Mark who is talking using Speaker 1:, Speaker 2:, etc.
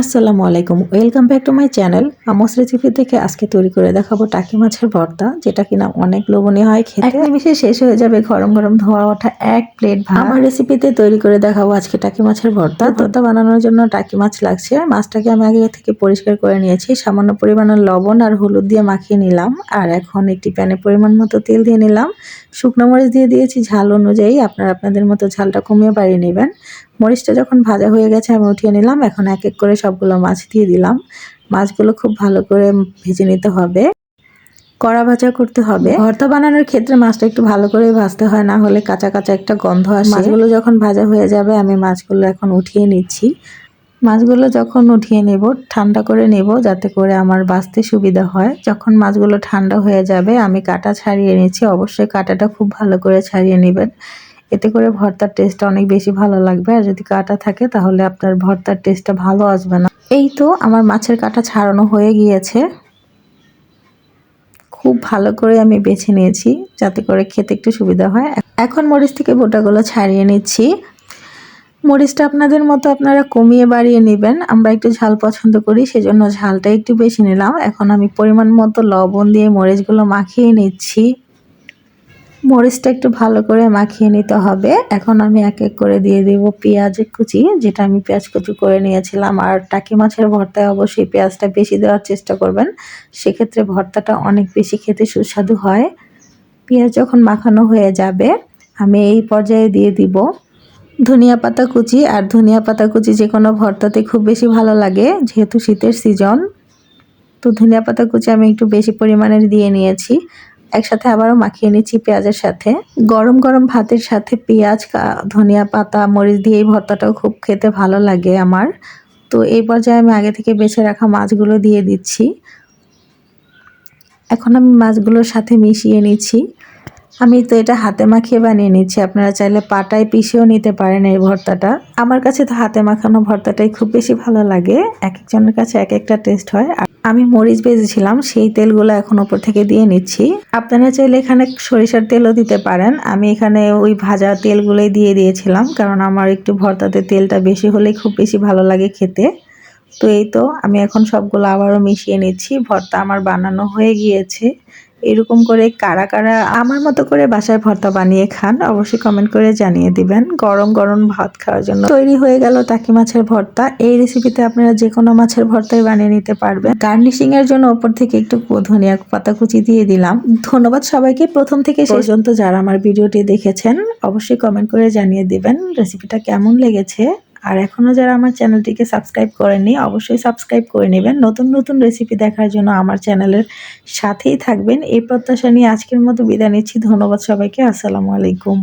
Speaker 1: আসসালামু আলাইকুম। Welcome back to my channel আমস recipe থেকে আজকে তৈরি করে দেখাবো টাকি মাছের ভর্তা যেটা কিনা অনেক লোভনীয় হয় খেতে। এক নিমিষে শেষ হয়ে যাবে গরম গরম ধোয়া ওঠা এক প্লেট ভাত। আমার রেসিপিতে তৈরি করে দেখাবো আজকে টাকি মাছের ভর্তা। ভর্তা বানানোর জন্য টাকি মাছ লাগছে। মাছটাকে আমি আগে থেকে পরিষ্কার করে নিয়েছি। সামান্য পরিমাণের লবণ আর হলুদ দিয়ে মাখিয়ে নিলাম। আর এখন একটি প্যানে পরিমাণ মতো তেল দিয়ে নিলাম। শুকনো মরিচ দিয়ে দিয়েছি ঝাল অনুযায়ী। আপনারা আপনাদের মতো ঝালটা কমিয়ে বাড়িয়ে নেবেন। মরিচটা যখন ভাজা হয়ে গেছে, আমি উঠিয়ে নিলাম। এখন এক এক করে সবগুলো মাছ দিয়ে দিলাম। মাছগুলো খুব ভালো করে ভেজে নিতে হবে। কড়া ভাজা করতে হবে। ভর্তা বানানোর ক্ষেত্রে মাছটা একটু ভালো করে ভাজতে হয়, না হলে কাঁচা কাঁচা একটা গন্ধ আসে। মাছগুলো যখন ভাজা হয়ে যাবে, আমি মাছগুলো এখন উঠিয়ে নিচ্ছি। মাছগুলো যখন উঠিয়ে নেব, ঠান্ডা করে নেব, যাতে করে আমার বাঁচতে সুবিধা হয়। যখন মাছগুলো ঠান্ডা হয়ে যাবে, আমি কাটা ছাড়িয়ে নিচ্ছি। অবশ্যই কাটাটা খুব ভালো করে ছাড়িয়ে নেবেন। এতে করে ভর্তার টেস্টটা অনেক বেশি ভালো লাগবে। আর যদি কাটা থাকে, তাহলে আপনার ভর্তার টেস্টটা ভালো আসবে না। এই তো আমার মাছের কাটা ছাড়ানো হয়ে গিয়েছে। খুব ভালো করে আমি বেছে নিয়েছি, যাতে করে খেতে একটু সুবিধা হয়। এখন মরিচ থেকে বোটাগুলো ছাড়িয়ে নিচ্ছি। মরিচটা আপনাদের মতো আপনারা কমিয়ে বাড়িয়ে নেবেন। আমরা একটু ঝাল পছন্দ করি, সেজন্য ঝালটা একটু বেশি নিলাম। এখন আমি পরিমাণ মতো লবণ দিয়ে মরিচগুলো মাখিয়ে নিচ্ছি। মরিচটা একটু ভালো করে মাখিয়ে নিতে হবে। এখন আমি এক এক করে দিয়ে দেব পেঁয়াজ কুচি, যেটা আমি পেঁয়াজ কুচি করে নিয়েছিলাম। আর টাকি মাছের ভর্তায় অবশ্যই পেঁয়াজটা বেশি দেওয়ার চেষ্টা করবেন। সেক্ষেত্রে ভর্তাটা অনেক বেশি খেতে সুস্বাদু হয়। পেঁয়াজ যখন মাখানো হয়ে যাবে, আমি এই পর্যায়ে দিয়ে দিব ধনিয়া পাতা কুচি। আর ধনিয়া পাতা কুচি যে কোনো ভর্তাতে খুব বেশি ভালো লাগে, যেহেতু শীতের সিজন। তো ধনিয়া পাতা কুচি আমি একটু বেশি পরিমাণের দিয়ে নিয়েছি। একসাথে আবারও মাখিয়ে নিচ্ছি পেঁয়াজের সাথে। গরম গরম ভাতের সাথে পেঁয়াজ ধনিয়া পাতা, মরিচ দিয়ে এই ভর্তাটাও খুব খেতে ভালো লাগে আমার। তো এই পর্যায়ে আমি আগে থেকে বেছে রাখা মাছগুলো দিয়ে দিচ্ছি। এখন আমি মাছগুলোর সাথে মিশিয়ে নিচ্ছি। আমি তো এটা হাতে মাখিয়ে বানিয়ে নিচ্ছি। আপনারা চাইলে পাটায় পিষেও নিতে পারেন এই ভর্তাটা। আমার কাছে তো হাতে মাখানো ভর্তাটাই খুব বেশি ভালো লাগে। এক একজনের কাছে এক একটা টেস্ট হয়। আমি মরিচ বেজেছিলাম সেই তেলগুলো এখন ওপর থেকে দিয়ে নিচ্ছি। আপনারা চাইলে এখানে সরিষার তেলও দিতে পারেন। আমি এখানে ওই ভাজা তেলগুলোই দিয়ে দিয়েছিলাম, কারণ আমার একটু ভর্তাতে তেলটা বেশি হলেই খুব বেশি ভালো লাগে খেতে। তো এই তো, আমি এখন সবগুলো আবারও মিশিয়ে নিচ্ছি। ভর্তা আমার বানানো হয়ে গিয়েছে। এরকম করে কারা কারা আমার মতো করে বাসায় ভর্তা বানিয়ে খান, অবশ্যই কমেন্ট করে জানিয়ে দিবেন। গরম গরম ভাত খাওয়ার জন্য তৈরি হয়ে গেল টাকি মাছের ভর্তা। এই রেসিপিতে আপনারা যে কোনো মাছের ভর্তাই বানিয়ে নিতে পারবেন। গার্নিশিং এর জন্য ওপর থেকে একটু ধনিয়া পাতা কুচি দিয়ে দিলাম। ধন্যবাদ সবাইকে। প্রথম থেকে শেষ পর্যন্ত যারা আমার ভিডিওটি দেখেছেন, অবশ্যই কমেন্ট করে জানিয়ে দিবেন রেসিপিটা কেমন লেগেছে। আর এখনও যারা আমার চ্যানেলটিকে সাবস্ক্রাইব করেননি, অবশ্যই সাবস্ক্রাইব করে নেবেন। নতুন নতুন রেসিপি দেখার জন্য আমার চ্যানেলের সাথেই থাকবেন। এই প্রত্যাশা নিয়ে আজকের মতো বিদায় নিচ্ছি। ধন্যবাদ সবাইকে। আসসালামু আলাইকুম।